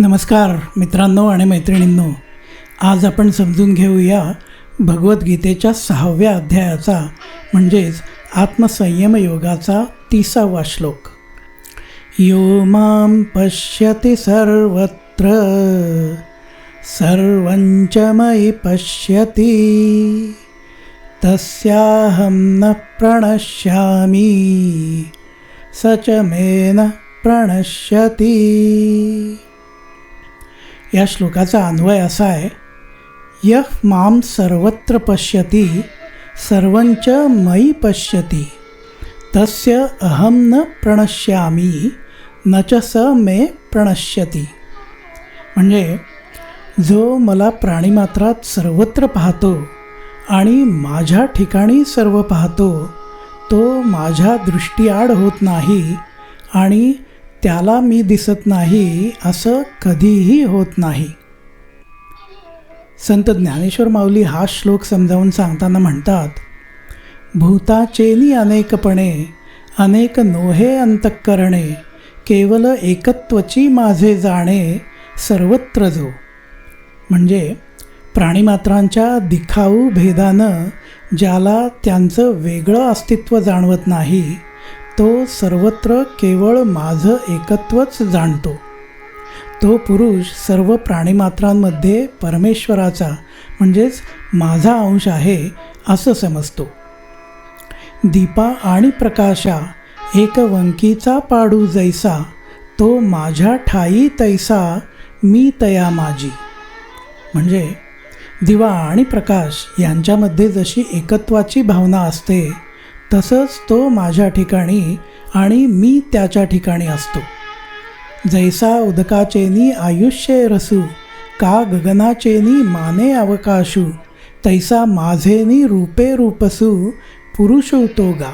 नमस्कार मित्रांनो आणि मैत्रिणींनो आज आपण समजून घेऊया भगवद्गीतेच्या सहाव्या अध्यायाचा म्हणजेच आत्मसंयम योगाचा तिसावा श्लोक. यो माम पश्यति सर्वत्र सर्वञ्च मयि पश्यति तस्याहं न प्रणश्यामि स च मे न प्रणश्यति। या श्लोकाचा अन्वय असा आहे यह माम सर्वत्र पश्यती सर्वंच मयी पश्यती तस्य अहम न प्रणश्यामी न च स मे प्रणश्यती। म्हणजे जो मला प्राणीमात्रात सर्वत्र पाहतो आणि माझ्या ठिकाणी सर्व पाहतो तो माझ्या दृष्टीआड होत नाही आणि त्याला मी दिसत नाही असं कधीही होत नाही. संत ज्ञानेश्वर माऊली हा श्लोक समजावून सांगताना म्हणतात भूताचेनी अनेकपणे अनेक नोहे अंतकरणे केवल एकत्वची माझे जाणे सर्वत्र जो. म्हणजे प्राणीमात्रांच्या दिखाऊ भेदानं ज्याला त्यांचं वेगळं अस्तित्व जाणवत नाही तो सर्वत्र केवळ माझं एकत्वच जाणतो. तो पुरुष सर्व प्राणीमात्रांमध्ये परमेश्वराचा म्हणजेच माझा अंश आहे असं समजतो. दीपा आणि प्रकाशा एक वंकीचा पाडू जैसा तो माझ्या ठाई तैसा मी तया माझी म्हणजे दिवा आणि प्रकाश यांच्यामध्ये जशी एकत्वाची भावना असते तसंच तो माझ्या ठिकाणी आणि मी त्याच्या ठिकाणी असतो. जैसा उदकाचेनी आयुष्य रसू का गगनाचेनी माने अवकाशू तैसा माझेनी रूपे रूपसू पुरुष गा.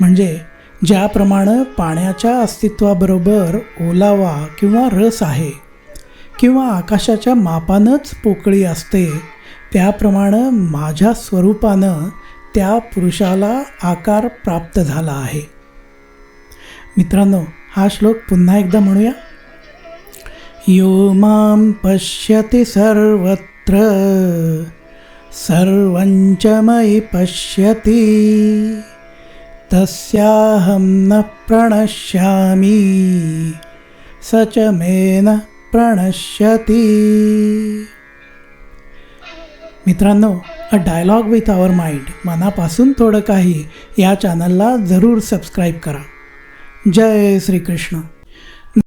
म्हणजे ज्याप्रमाणे पाण्याच्या अस्तित्वाबरोबर ओलावा किंवा रस आहे किंवा आकाशाच्या मापानंच पोकळी असते त्याप्रमाणे माझ्या स्वरूपानं त्या पुरुषाला आकार प्राप्त झाला आहे. मित्रांनो हा श्लोक पुन्हा एकदा म्हणूया. यो माम पश्यति सर्वत्र सर्वंच मयि पश्यति तस्याहं न प्रणश्यामि स च मे न प्रणश्यति। मित्रांनो a dialogue with our mind मनापासून थोडं काही या चॅनलला जरूर सबस्क्राईब करा. जय श्रीकृष्ण.